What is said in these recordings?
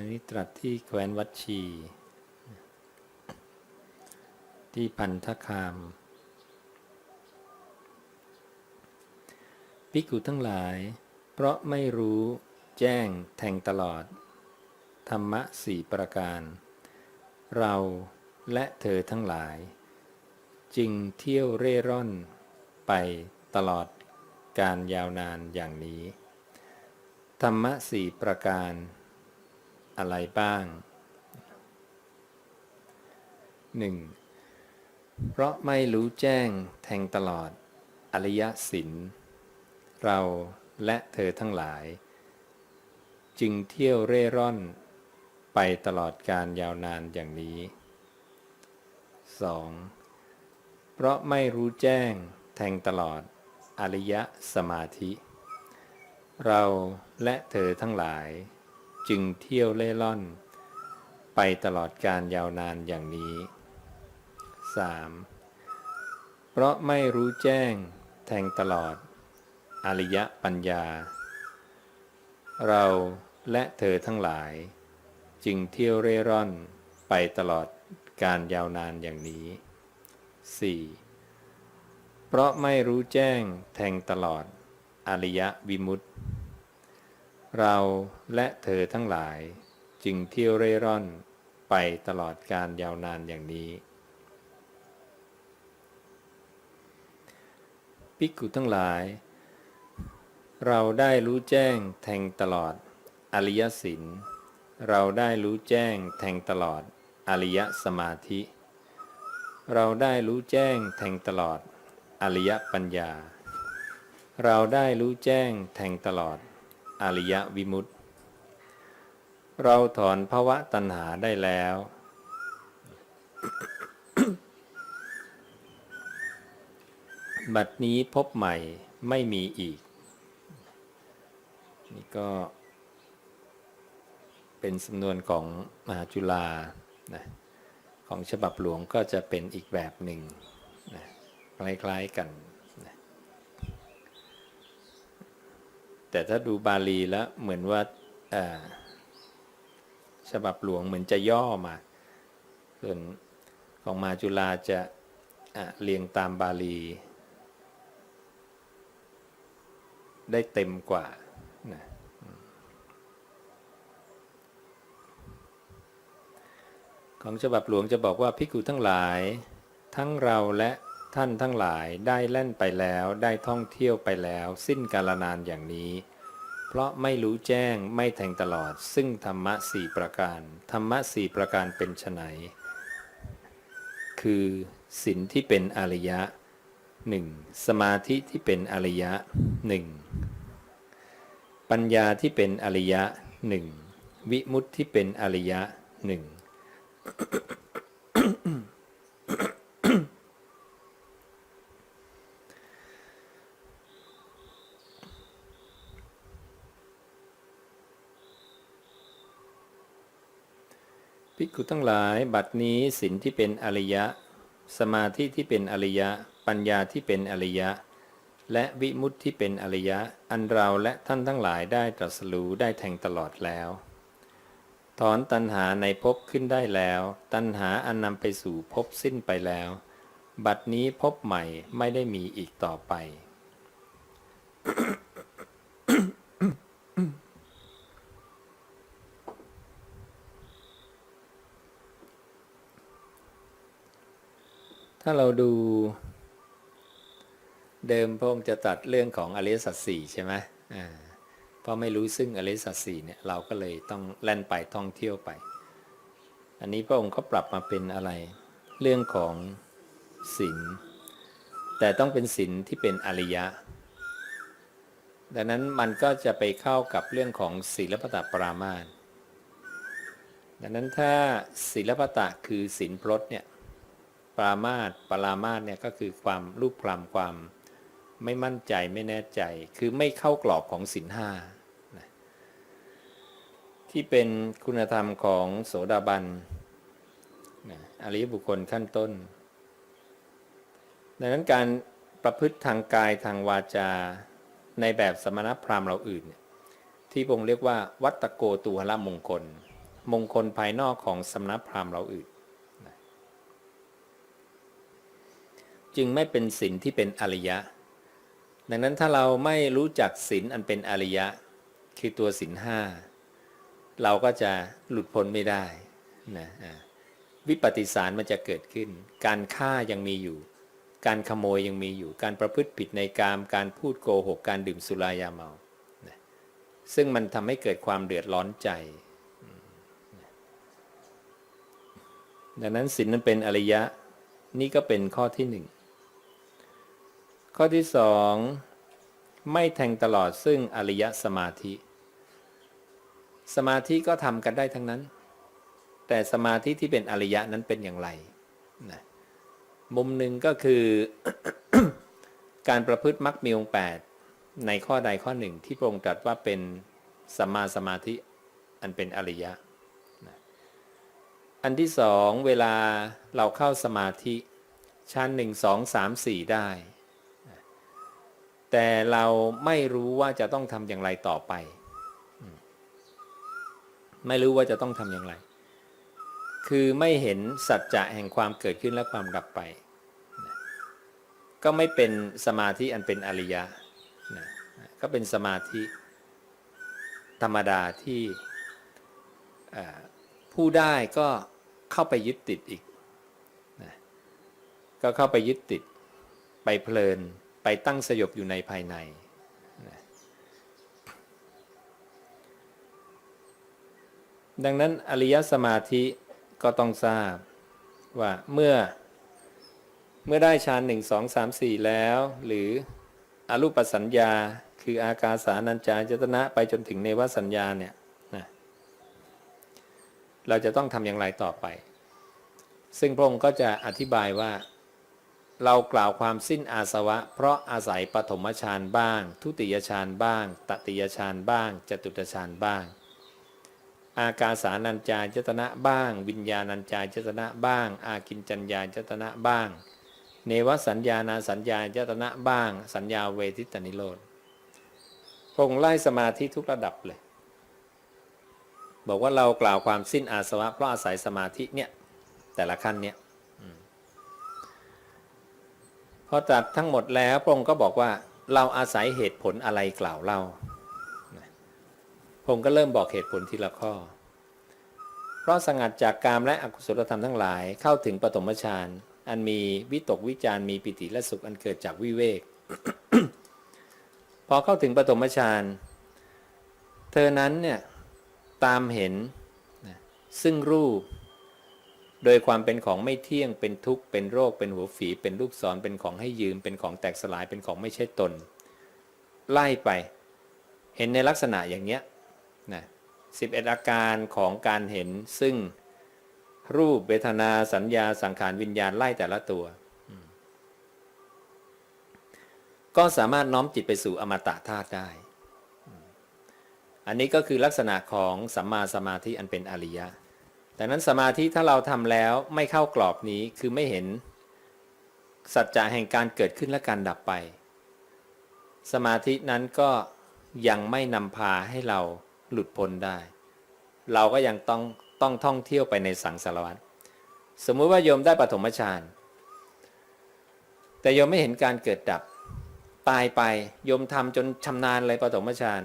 นนี้ตรัสที่แคว้นวัดชี ที่พันธคาม ภิกขุทั้งหลาย เพราะไม่รู้แจ้งแทงตลอด ธรรมะสี่ประการ เราและเธอทั้งหลาย จึงเที่ยวเร่ร่อนไปตลอดการยาวนานอย่างนี้ ธรรมะสี่ประการ อะไรบ้าง 1. เพราะไม่รู้แจ้งแทงตลอดอริยสินเราและเธอทั้งหลาย จึงเที่ยวเร่ร่อนไปตลอดการยาวนานอย่างนี้ 2. เพราะไม่รู้แจ้งแทงตลอดอริยสมาธิ เราและเธอทั้งหลาย จึงเที่ยวเล่ร่อน ไปตลอดการยาวนานอย่างนี้ 3. เพราะไม่รู้แจ้งแทงตลอด อริยปัญญา เราและเธอทั้งหลาย จึงเที่ยวเร่ร่อนไปตลอดการยาวนานอย่างนี้ 4. เพราะไม่รู้แจ้งแทงตลอด อริยวิมุตติ เราและเธอทั้งหลายจึงเที่ยวเร่ร่อนไปตลอดการยาวนานอย่างนี้ ภิกขุทั้งหลาย เราได้รู้แจ้งแทงตลอดอริยสินเราได้รู้แจ้งแทงตลอดอริยสมาธิ เราได้รู้แจ้งแทงตลอดอริยปัญญา เราได้รู้แจ้งแทงตลอด อริยวิมุตติเราถอนภวะตัณหาได้แล้ว บัดนี้พบใหม่ไม่มีอีก นี่ก็เป็นสำนวนของมหาจุฬานะของฉบับหลวงก็จะเป็นอีกแบบหนึ่งนะคล้ายๆกันนะ แต่ถ้าดูบาลีแล้วเหมือนว่าฉบับหลวงเหมือนจะย่อมาส่วนของมาจุฬาจะะเรียงตามบาลี ได้เต็มกว่านะของฉบับหลวงจะบอกว่าพิกุทั้งหลายทั้งเราและ ท่านทั้งหลายได้แล่นไปแล้วได้ท่องเที่ยวไปแล้ว สิ้นกาลนานอย่างนี้ เพราะไม่รู้แจ้งไม่แทงตลอด ซึ่งธรรมะสี่ประการ ธรรมะสี่ประการเป็นไฉนคือศีลที่เป็นอริยะ 1. สมาธิที่เป็นอริยะ 1. ปัญญาที่เป็นอริยะ 1. วิมุตติที่เป็นอริยะ 1 ภิกขุทั้งหลายบัดนี้ศีลที่เป็นอริยะ สมาธิที่เป็นอริยะ ปัญญาที่เป็นอริยะ และวิมุตติที่เป็นอริยะ อันเราและท่านทั้งหลายได้ตรัสรู้ได้แทงตลอดแล้ว ถอนตัณหาในภพขึ้นได้แล้ว ตัณหาอันนำไปสู่ภพสิ้นไปแล้ว บัดนี้ภพใหม่ไม่ได้มีอีกต่อไป ถ้าเราดูเดิมพระองค์จะตัดเรื่องของอริยสัจสี่ใช่ไหมอ่าเพราะไม่รู้ซึ่งอริยสัจสี่เนี่ยเราก็เลยต้องแล่นไปท่องเที่ยวไป อันนี้พระองค์เขาปรับมาเป็นอะไร เรื่องของศีลแต่ต้องเป็นศีลที่เป็นอริยะ ดังนั้นมันก็จะไปเข้ากับเรื่องของศีลปตปรามาสดังนั้นถ้าศีลปตะคือศีลพรตเนี่ย ปรามาสปรามาสเนี่ยก็คือความรูปความความไม่มั่นใจไม่แน่ใจ คือไม่เข้ากรอบของศีลห้าที่เป็นคุณธรรมของโสดาบันอริยบุคคลขั้นต้น ดังนั้นการประพฤติทางกายทางวาจาในแบบสมณพราหมณ์เราอื่น ที่พงค์เรียกว่า วัตโกตุหละมงคล มงคลภายนอกของสำนักพราหมณ์เราอื่นนะ จึงไม่เป็นศีลที่เป็นอริยะ ดังนั้นถ้าเราไม่รู้จักศีลอันเป็นอริยะ คือตัวศีลห้าเราก็จะหลุดพ้นไม่ได้นะวิปฏิสารมันจะเกิดขึ้น การฆ่ายังมีอยู่ การขโมยยังมีอยู่ การประพฤติผิดในกาม การพูดโกหก การดื่มสุรายาเมา ซึ่งมันทำให้เกิดความเดือดร้อนใจ ดังนั้นศีลนั้นเป็นอริยะ นี่ก็เป็นข้อที่หนึ่ง ข้อที่สองไม่แทงตลอดซึ่งอริยสมาธิ สมาธิก็ทำกันได้ทั้งนั้น แต่สมาธิที่เป็นอริยะนั้นเป็นอย่างไรนะมุมหนึ่งก็คือการประพฤติมรรคมีองค์แปดในข้อใดข้อหนึ่งที่พระองค์ตรัสว่าเป็นสัมมาสมาธิอันเป็นอริยะนะอันที่สองเวลาเราเข้าสมาธิชั้นหนึ่งสองสามสี่ได้ แต่เราไม่รู้ว่าจะต้องทำอย่างไรต่อไป ไม่รู้ว่าจะต้องทำอย่างไร คือไม่เห็นสัจจะแห่งความเกิดขึ้นและความดับไปนะก็ไม่เป็นสมาธิอันเป็นอริยะนะก็เป็นสมาธิธรรมดาที่ผู้ได้ก็เข้าไปยึดติดอีกนะก็เข้าไปยึดติดไปเพลิน ไปตั้งสยบอยู่ในภายในดังนั้นอริยสมาธิก็ต้องทราบว่าเมื่อ เมื่อได้ฌานหนึ่งสองสามสี่แล้ว หรืออรูปสัญญา คืออากาสานัญจายตนะไปจนถึงเนวสัญญาเนี่ยนะเราจะต้องทำอย่างไรต่อไป ซึ่งพระองค์ก็จะอธิบายว่า เรากล่าวความสิ้นอาสวะ เพราะอาศัยปฐมฌานบ้าง ทุติยฌานบ้าง ตติยฌานบ้าง จตุตฌานบ้าง อากาสานัญจายตนะบ้าง วิญญาณัญจายตนะบ้าง อากินจัญญายตนะบ้าง เนวสัญญานาสัญญายตนะบ้าง สัญญาเวทิตนิโรธพงไล่สมาธิทุกระดับเลย บอกว่าเรากล่าวความสิ้นอาสวะเพราะอาศัยสมาธิเนี่ยแต่ละขั้นเนี่ย พอตรัสทั้งหมดแล้วพระองค์ก็บอกว่าเราอาศัยเหตุผลอะไรกล่าวเล่าพระองค์ก็เริ่มบอกเหตุผลทีละข้อ เพราะสงัดจากกามและอกุศลธรรมทั้งหลายเข้าถึงปฐมฌานอันมีวิตกวิจารมีปิติและสุขอันเกิดจากวิเวก พอเข้าถึงปฐมฌานเธอนั้นเนี่ยตามเห็นซึ่งรูป โดยความเป็นของไม่เที่ยงเป็นทุกข์เป็นโรคเป็นหัวฝี เป็นลูกศรเป็นของให้ยืม เป็นของแตกสลายเป็นของไม่ใช่ตน ไล่ไป เห็นในลักษณะอย่างเนี้ยนะสิบเอ็ดอาการของการเห็นซึ่งรูปเวทนาสัญญาสังขารวิญญาณไล่แต่ละตัว ก็สามารถน้อมจิตไปสู่อมตะธาตุได้ อันนี้ก็คือลักษณะของสัมมาสมาธิอันเป็นอริยะ ดังนั้นสมาธิถ้าเราทำแล้วไม่เข้ากรอบนี้คือไม่เห็น สัจจะแห่งการเกิดขึ้นและการดับไป สมาธินั้นก็ยังไม่นำพาให้เราหลุดพ้นได้ เราก็ยังต้องต้องท่องเที่ยวไปในสังสารวัฏสมมุติว่าโยมได้ปฐมฌานแต่โยมไม่เห็นการเกิดดับ ตายไปโยมทำจนชำนาญเลยปฐมฌาน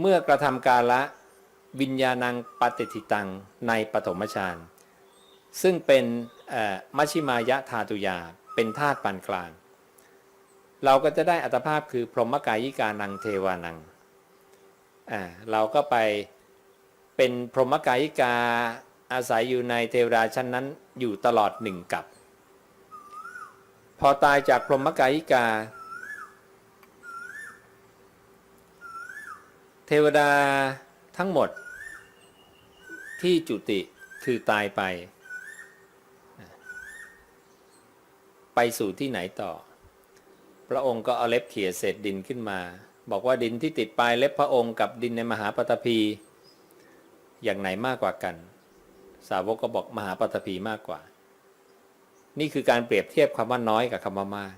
เมื่อกระทำกาละ วิญญาณังปฏิทิตังในปฐมฌานซึ่งเป็นมัชชิมายะธาตุยาเป็นธาตุปานกลาง เราก็จะได้อัตภาพคือพรหมกายิกานังเทวานังเราก็ไปเป็นพรหมกายิกาอาศัยอยู่ในเทวดาชั้นนั้นอยู่ตลอดหนึ่งกับ พอตายจากพรหมกายิกา เทวดาทั้งหมด ที่จุติคือตายไป ไปสู่ที่ไหนต่อ พระองค์ก็เอาเล็บเขี่ยเศษดินขึ้นมา บอกว่าดินที่ติดปลายเล็บพระองค์กับดินในมหาปฐพี อย่างไหนมากกว่ากัน สาวกก็บอกมหาปฐพีมากกว่า นี่คือการเปรียบเทียบคำว่าน้อยกับคำว่ามาก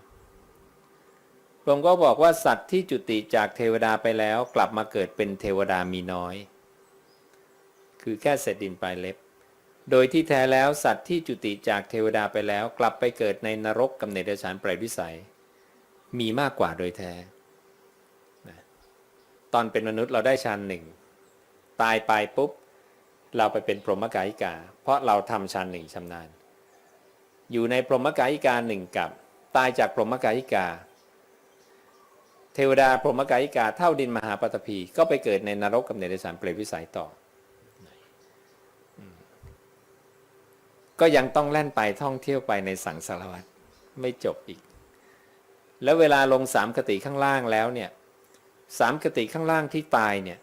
พระองค์ก็บอกว่าสัตว์ที่จุติจากเทวดาไปแล้วกลับมาเกิดเป็นเทวดามีน้อย คือแค่เศษดินปลายเล็บ โดยที่แท้แล้วสัตว์ที่จุติจากเทวดาไปแล้วกลับไปเกิดในนรกกำเนิดเดรัจฉานเปรตวิสัย มีมากกว่าโดยแท้ตอนเป็นมนุษย์เราได้ฌานหนึ่งตายไปปุ๊บ เราไปเป็นพรหมกายิกา เพราะเราทำฌานหนึ่งชำนาญ อยู่ในพรหมกายิกาหนึ่งกับ ตายจากพรหมกายิกา เทวดาพรหมกายิกาเท่าดินมหาปฐพีก็ไปเกิดในนรกกับเนรสารเปรตวิสัยต่อ ก็ยังต้องแล่นไปท่องเที่ยวไปในสังสารวัฏไม่จบอีก แล้วเวลาลงสามกติข้างล่างแล้วเนี่ยสามกติข้างล่างที่ตายเนี่ย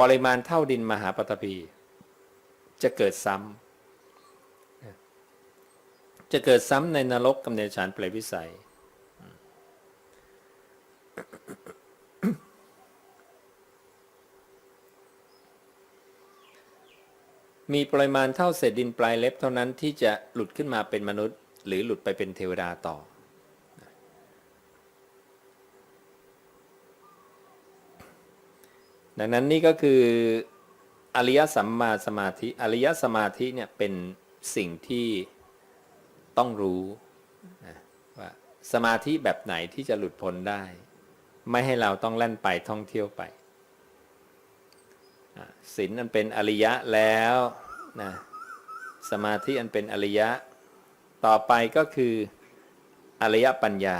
ปริมาณเท่าดินมหาปฐพี จะเกิดซ้ำจะเกิดซ้ำในนรกกับเนรชานเปรตวิสัย มีปริมาณเท่าเศษดินปลายเล็บเท่านั้นที่จะหลุดขึ้นมาเป็นมนุษย์ หรือหลุดไปเป็นเทวดาต่อ ดังนั้นนี่ก็คืออริยสัมมาสมาธิอริยสมาธิเนี่ยเป็นสิ่งที่ต้องรู้นะว่าสมาธิแบบไหนที่จะหลุดพ้นได้ ไม่ให้เราต้องแล่นไปท่องเที่ยวไป ศีลอันเป็นอริยะแล้วนะสมาธิอันเป็นอริยะ ต่อไปก็คืออริยปัญญา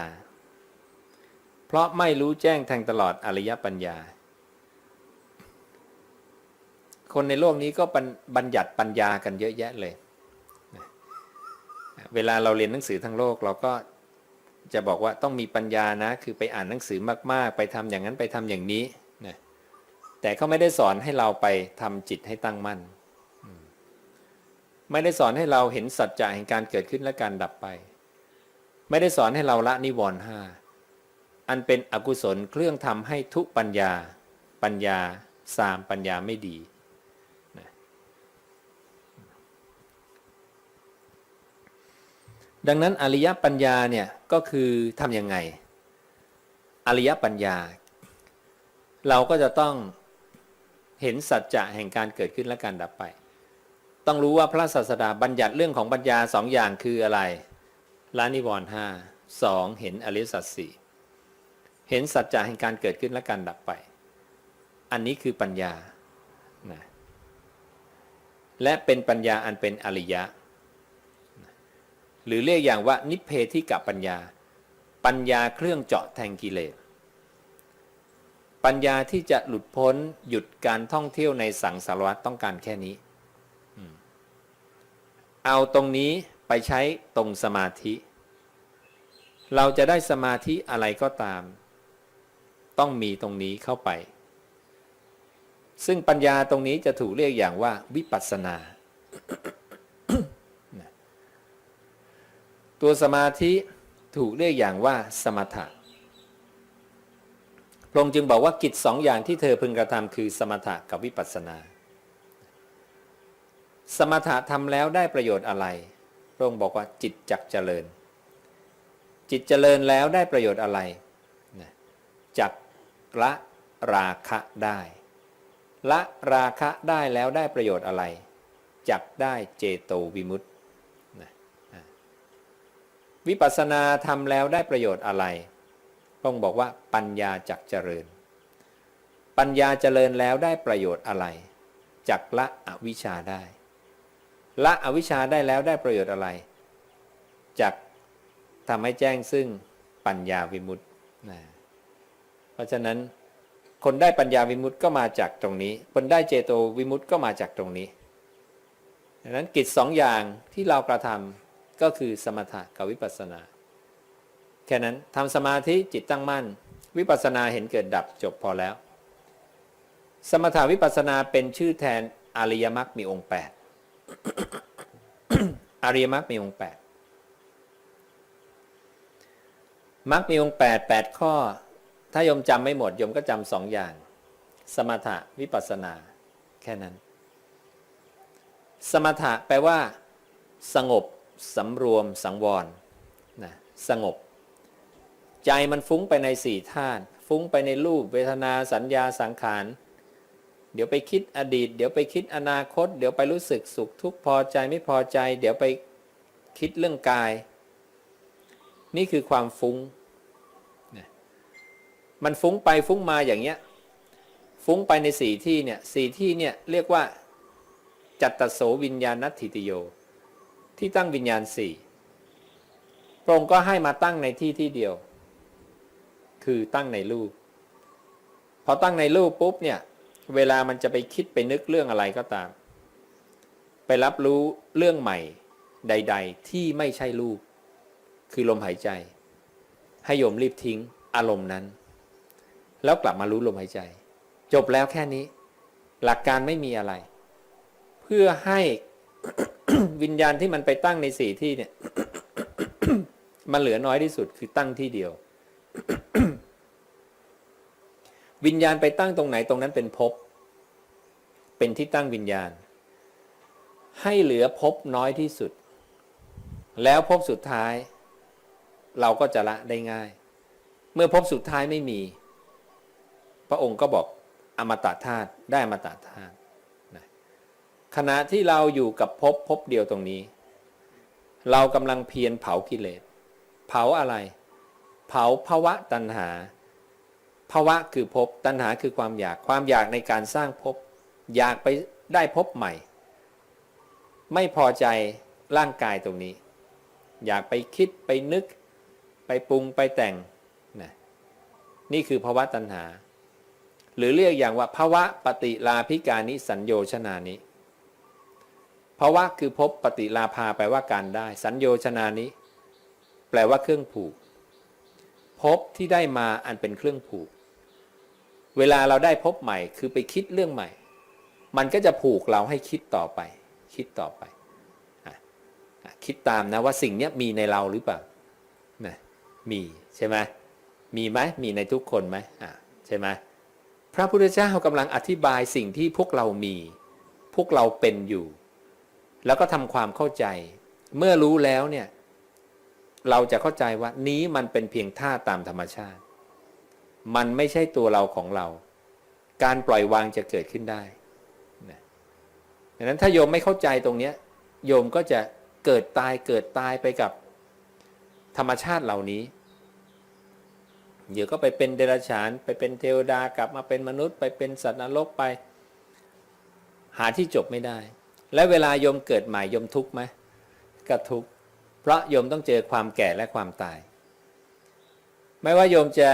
เพราะไม่รู้แจ้งแทงตลอดอริยปัญญา คนในโลกนี้ก็บัญบัญญัติปัญญากันเยอะแยะเลยนะเวลาเราเรียนหนังสือทั้งโลกเราก็จะบอกว่าต้องมีปัญญานะ คือไปอ่านหนังสือมากๆ ไปทำอย่างนั้นไปทำอย่างนี้ แต่เขาไม่ได้สอนให้เราไปทำจิตให้ตั้งมั่น ไม่ได้สอนให้เราเห็นสัจจะแห่งการเกิดขึ้นและการดับไป ไม่ได้สอนให้เราละนิวรณ์ห้าอันเป็นอกุศลเครื่องทำให้ทุปัญญา ปัญญาสามปัญญาไม่ดีดังนั้นอริยปัญญาเนี่ยก็คือทำยังไง อริยปัญญา เราก็จะต้อง เห็นสัจจะแห่งการเกิดขึ้นและการดับไป ต้องรู้ว่าพระศาสดาบัญญัติเรื่องของปัญญาสองอย่างคืออะไรละนิวรณ์ห้าสองเห็นอริสัจสี่เห็นสัจจะแห่งการเกิดขึ้นและการดับไป อันนี้คือปัญญานะและเป็นปัญญาอันเป็นอริยะ หรือเรียกอย่างว่านิเพธิกปัญญา ปัญญาเครื่องเจาะแทงกิเลส ปัญญาที่จะหลุดพ้นหยุดการท่องเที่ยวในสังสารวัฏต้องการแค่นี้ เอาตรงนี้ไปใช้ตรงสมาธิ เราจะได้สมาธิอะไรก็ตาม ต้องมีตรงนี้เข้าไป ซึ่งปัญญาตรงนี้จะถูกเรียกอย่างว่าวิปัสสนาตัวสมาธิถูกเรียกอย่างว่าสมถะ พระองค์จึงบอกว่ากิจสองอย่างที่เธอพึงกระทำคือสมถะกับวิปัสสนา สมถะทำแล้วได้ประโยชน์อะไร พระองค์บอกว่าจิตจักเจริญ จิตเจริญแล้วได้ประโยชน์อะไร จักละราคะได้ ละราคะได้แล้วได้ประโยชน์อะไร จักได้เจโตวิมุตติวิปัสสนาทำแล้วได้ประโยชน์อะไร พระองค์บอกว่าปัญญาจักเจริญ ปัญญาเจริญแล้วได้ประโยชน์อะไร จักละอวิชชาได้ ละอวิชชาได้แล้วได้ประโยชน์อะไร จักทำให้แจ้งซึ่งปัญญาวิมุตตินะเพราะฉะนั้นคนได้ปัญญาวิมุตติก็มาจากตรงนี้ คนได้เจโตวิมุตติก็มาจากตรงนี้ดังนั้นกิจสองอย่างที่เรากระทำก็คือสมถะกับวิปัสสนา แค่นั้นทำสมาธิจิตตั้งมั่น วิปัสสนาเห็นเกิดดับจบพอแล้ว สมถะวิปัสสนาเป็นชื่อแทนอริยมรรคมีองค์8อริยมรรคมีองค์8มรรคมีองค์8 8ข้อ ถ้ายมจำไม่หมดยมก็จำสองอย่าง สมถะวิปัสสนา แค่นั้น สมถะแปลว่า สงบสำรวมสังวรนะสงบ ใจมันฟุ้งไปในสี่ธาตุฟุ้งไปในรูปเวทนาสัญญาสังขาร เดี๋ยวไปคิดอดีต เดี๋ยวไปคิดอนาคต เดี๋ยวไปรู้สึกสุขทุกข์พอใจไม่พอใจ เดี๋ยวไปคิดเรื่องกาย นี่คือความฟุ้ง มันฟุ้งไปฟุ้งมาอย่างเงี้ย ฟุ้งไปในสี่ที่เนี่ยสี่ที่เนี่ยเรียกว่าจัตตโสวิญญาณัตถิติโย ที่ตั้งวิญญาณสี่พระองค์ก็ให้มาตั้งในที่ที่เดียว คือตั้งในรูป พอตั้งในรูปปุ๊บเนี่ย เวลามันจะไปคิดไปนึกเรื่องอะไรก็ตาม ไปรับรู้เรื่องใหม่ใด ๆ ที่ไม่ใช่รูป คือลมหายใจ ให้โยมรีบทิ้งอารมณ์นั้น แล้วกลับมารู้ลมหายใจ จบแล้วแค่นี้ หลักการไม่มีอะไร เพื่อให้วิญญาณที่มันไปตั้งในสี่ที่เนี่ย มันเหลือน้อยที่สุดคือตั้งที่เดียว วิญญาณไปตั้งตรงไหนตรงนั้นเป็นภพเป็นที่ตั้งวิญญาณ ให้เหลือภพน้อยที่สุด แล้วภพสุดท้าย เราก็จะละได้ง่าย เมื่อภพสุดท้ายไม่มี พระองค์ก็บอกอมตะธาตุได้อมตะธาตุขณะที่เราอยู่กับภพภพเดียวตรงนี้ เรากำลังเพียรเผากิเลสเผาอะไร เผาภาวะตัณหาภาวะคือภพตัณหาคือความอยากความอยากในการสร้างภพอยากไปได้ภพใหม่ ไม่พอใจร่างกายตรงนี้ อยากไปคิดไปนึก ไปปรุงไปแต่งนะนี่คือภาวะตัณหา หรือเรียกอย่างว่าภาวะปฏิลาภิกานิสัญโยชนานิภาวะคือภพปฏิลาภาแปลว่าการได้ สัญโยชนานิแปลว่าเครื่องผูก ภพที่ได้มาอันเป็นเครื่องผูก เวลาเราได้พบใหม่คือไปคิดเรื่องใหม่ มันก็จะผูกเราให้คิดต่อไป คิดต่อไป คิดตามนะว่าสิ่งนี้มีในเราหรือเปล่านะมีใช่ไหมมีไหมมีในทุกคนไหมอะใช่ไหมพระพุทธเจ้ากำลังอธิบายสิ่งที่พวกเรามี พวกเราเป็นอยู่ แล้วก็ทำความเข้าใจ เมื่อรู้แล้วเนี่ย เราจะเข้าใจว่านี้มันเป็นเพียงท่าตามธรรมชาติ มันไม่ใช่ตัวเราของเรา การปล่อยวางจะเกิดขึ้นได้นะดังนั้นถ้าโยมไม่เข้าใจตรงนี้โยมก็จะเกิดตายเกิดตายไปกับธรรมชาติเหล่านี้เดี๋ยวก็ไปเป็นเดรัจฉานไปเป็นเทวดากลับมาเป็นมนุษย์ ไปเป็นสัตว์นรกไป หาที่จบไม่ได้ และเวลาโยมเกิดใหม่โยมทุกข์ไหมก็ทุกข์ เพราะโยมต้องเจอความแก่และความตาย ไม่ว่าโยมจะ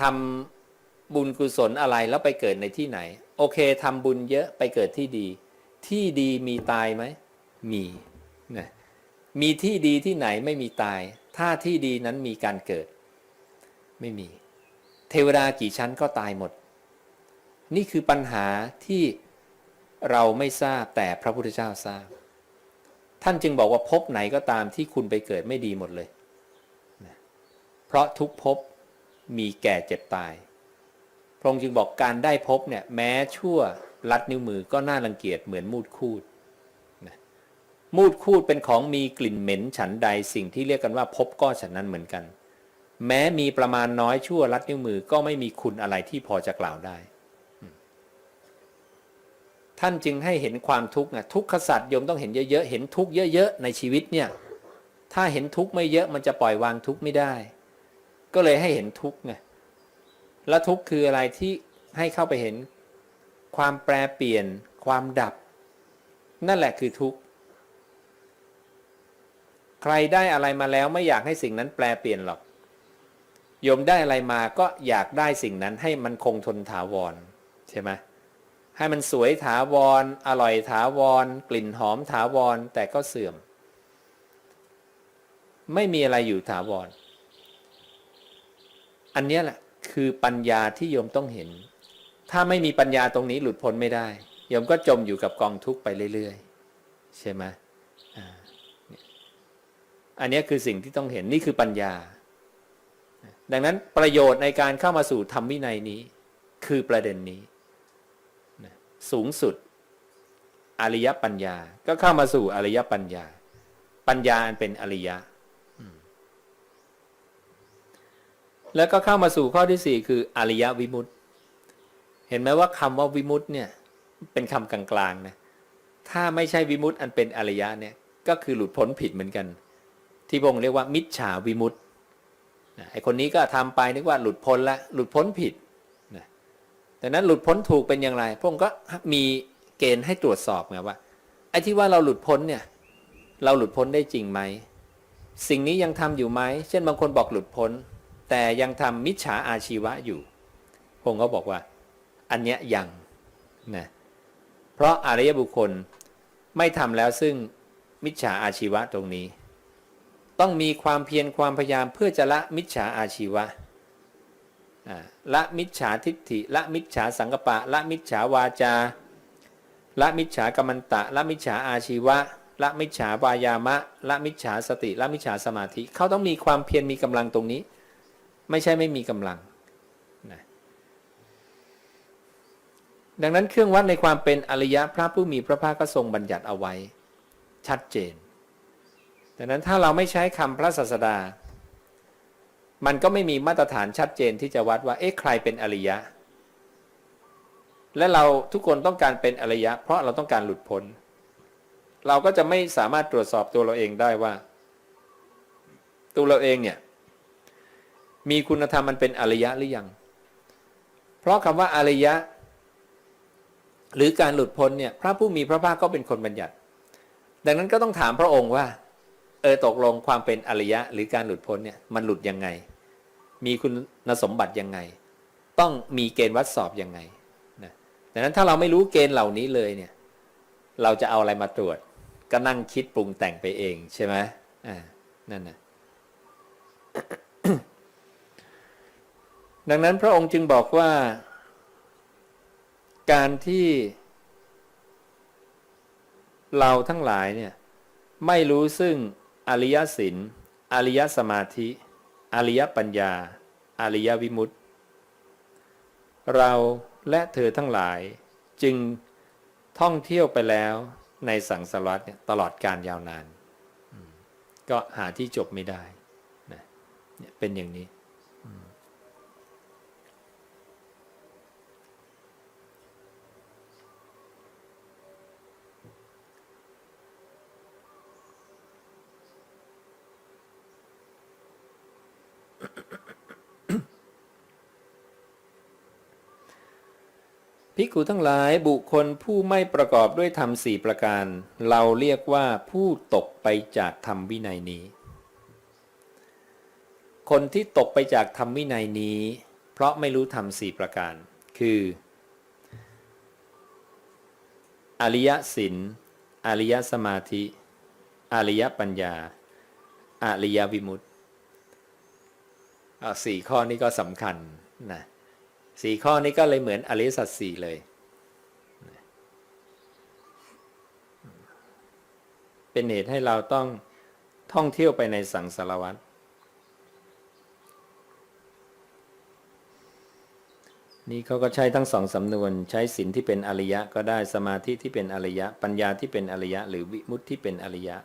ทำบุญกุศลอะไรแล้วไปเกิดในที่ไหน โอเคทำบุญเยอะไปเกิดที่ดี ที่ดีมีตายไหมมีนะมีที่ดีที่ไหนไม่มีตาย ถ้าที่ดีนั้นมีการเกิด ไม่มี เทวดากี่ชั้นก็ตายหมด นี่คือปัญหาที่เราไม่ทราบแต่พระพุทธเจ้าทราบ ท่านจึงบอกว่าภพไหนก็ตามที่คุณไปเกิดไม่ดีหมดเลยนะเพราะทุกภพมีแก่เจ็บตาย พระองค์จึงบอกการได้ภพเนี่ยแม้ชั่วลัดนิ้วมือก็น่ารังเกียจเหมือนมูดคูดนะมูดคูดเป็นของมีกลิ่นเหม็นฉันใดสิ่งที่เรียกกันว่าภพก็ฉันนั้นเหมือนกัน แม้มีประมาณน้อยชั่วลัดนิ้วมือก็ไม่มีคุณอะไรที่พอจะกล่าวได้ ท่านจึงให้เห็นความทุกข์นะทุกขสัตว์โยมต้องเห็นเยอะๆเห็นทุกข์เยอะๆในชีวิตเนี่ยถ้าเห็นทุกข์ไม่เยอะมันจะปล่อยวางทุกข์ไม่ได้ ก็เลยให้เห็นทุกข์ไงแล้วทุกข์คืออะไรที่ให้เข้าไปเห็นความแปรเปลี่ยน ความดับ นั่นแหละคือทุกข์ใครได้อะไรมาแล้วไม่อยากให้สิ่งนั้นแปรเปลี่ยนหรอกโยมได้อะไรมาก็อยากได้สิ่งนั้นให้มันคงทนถาวรใช่ไหม ให้มันสวยถาวรอร่อยถาวร กลิ่นหอมถาวร แต่ก็เสื่อม ไม่มีอะไรอยู่ถาวร อันนี้แหละคือปัญญาที่โยมต้องเห็น ถ้าไม่มีปัญญาตรงนี้หลุดพ้นไม่ได้โยมก็จมอยู่กับกองทุกข์ไปเรื่อยๆ ใช่ไหมอันนี้คือสิ่งที่ต้องเห็นนี่คือปัญญา ดังนั้นประโยชน์ในการเข้ามาสู่ธรรมวินัยนี้ คือประเด็นนี้ สูงสุด อริยปัญญา ก็เข้ามาสู่อริยปัญญา ปัญญาอันเป็นอริยะ แล้วก็เข้ามาสู่ข้อที่สี่คืออริยวิมุตติ เห็นไหมว่าคำว่าวิมุตต์เนี่ย เป็นคำกลางๆนะ ถ้าไม่ใช่วิมุตต์อันเป็นอริยะเนี่ย ก็คือหลุดพ้นผิดเหมือนกัน ที่พงเรียกว่ามิจฉาวิมุตต์ไอคนนี้ก็ทำไปนึกว่าหลุดพ้นละหลุดพ้นผิด แต่นั้นหลุดพ้นถูกเป็นอย่างไร พระองค์ก็มีเกณฑ์ให้ตรวจสอบไงว่าไอ้ที่ว่าเราหลุดพ้นเนี่ย เราหลุดพ้นได้จริงไหม สิ่งนี้ยังทำอยู่ไหม เช่นบางคนบอกหลุดพ้น แต่ยังทำมิจฉาอาชีวะอยู่พงก็บอกว่า อันเนี้ยยังนะเพราะอริยบุคคลไม่ทำแล้วซึ่งมิจฉาอาชีวะตรงนี้ ต้องมีความเพียรความพยายามเพื่อจะละมิจฉาอาชีวะ ละมิจฉาทิฏฐิละมิจฉาสังกปะละมิจฉาวาจาละมิจฉากรรมันตะละมิจฉาอาชีวะละมิจฉาวายามะละมิจฉาสติละมิจฉาสมาธิเขาต้องมีความเพียรมีกำลังตรงนี้ ไม่ใช่ไม่มีกำลังนะดังนั้นเครื่องวัดในความเป็นอริยะพระผู้มีพระภาคก็ทรงบัญญัติเอาไว้ ชัดเจนดังนั้นถ้าเราไม่ใช้คำพระศาสดา มันก็ไม่มีมาตรฐานชัดเจนที่จะวัดว่า เอ๊ะใครเป็นอริยะ และเราทุกคนต้องการเป็นอริยะ เพราะเราต้องการหลุดพ้น เราก็จะไม่สามารถตรวจสอบตัวเราเองได้ว่า ตัวเราเองเนี่ย มีคุณธรรมมันเป็นอริยะหรือยัง เพราะคำว่าอริยะ หรือการหลุดพ้นเนี่ย พระผู้มีพระภาคก็เป็นคนบัญญัติ ดังนั้นก็ต้องถามพระองค์ว่า เออตกลงความเป็นอริยะ หรือการหลุดพ้นเนี่ยมันหลุดยังไง มีคุณสมบัติยังไง ต้องมีเกณฑ์วัดสอบยังไงนะดังนั้นถ้าเราไม่รู้เกณฑ์เหล่านี้เลยเนี่ย เราจะเอาอะไรมาตรวจ ก็นั่งคิดปรุงแต่งไปเองใช่ไหมอ่านั่นนะดังนั้นพระองค์จึงบอกว่า การที่ เราทั้งหลายเนี่ย ไม่รู้ซึ่ง อริยสินอริยสมาธิ อริยปัญญา อริยวิมุตติ เราและเธอทั้งหลายจึงท่องเที่ยวไปแล้วในสังสารวัฏตลอดการยาวนาน ก็หาที่จบไม่ได้นะเป็นอย่างนี้ ภิกขุทั้งหลายบุคคลผู้ไม่ประกอบด้วยธรรมสี่ประการ เราเรียกว่าผู้ตกไปจากธรรมวินัยนี้ คนที่ตกไปจากธรรมวินัยนี้ เพราะไม่รู้ธรรมสี่ประการ คือ อริยสินอริยสมาธิ อริยปัญญา อริยวิมุตติสี่ข้อนี้ก็สำคัญนะ สี่ข้อนี้ก็เลยเหมือนอริสัจสี่เลย เป็นเหตุให้เราต้องท่องเที่ยวไปในสังสารวัฏนี่เขาก็ใช้ทั้งสองสำนวนใช้ศีลที่เป็นอริยะก็ได้สมาธิที่เป็นอริยะ ปัญญาที่เป็นอริยะ หรือวิมุตติที่เป็นอริยะ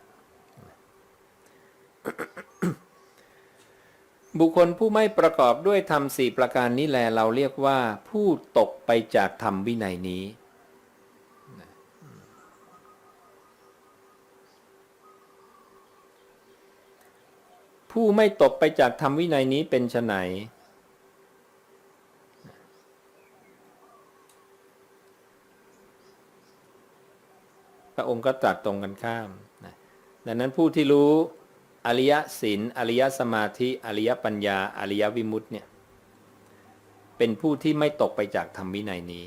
บุคคลผู้ไม่ประกอบด้วยธรรมสี่ประการนี้แลเราเรียกว่า ผู้ตกไปจากธรรมวินัยนี้ ผู้ไม่ตกไปจากธรรมวินัยนี้เป็นไฉนพระองค์ก็ตรัสตรงกันข้ามดังนั้นผู้ที่รู้ อริยศีลอริยสมาธิอริยปัญญา อริยวิมุตติเนี่ยเป็นผู้ที่ไม่ตกไปจากธรรมวินัยนี้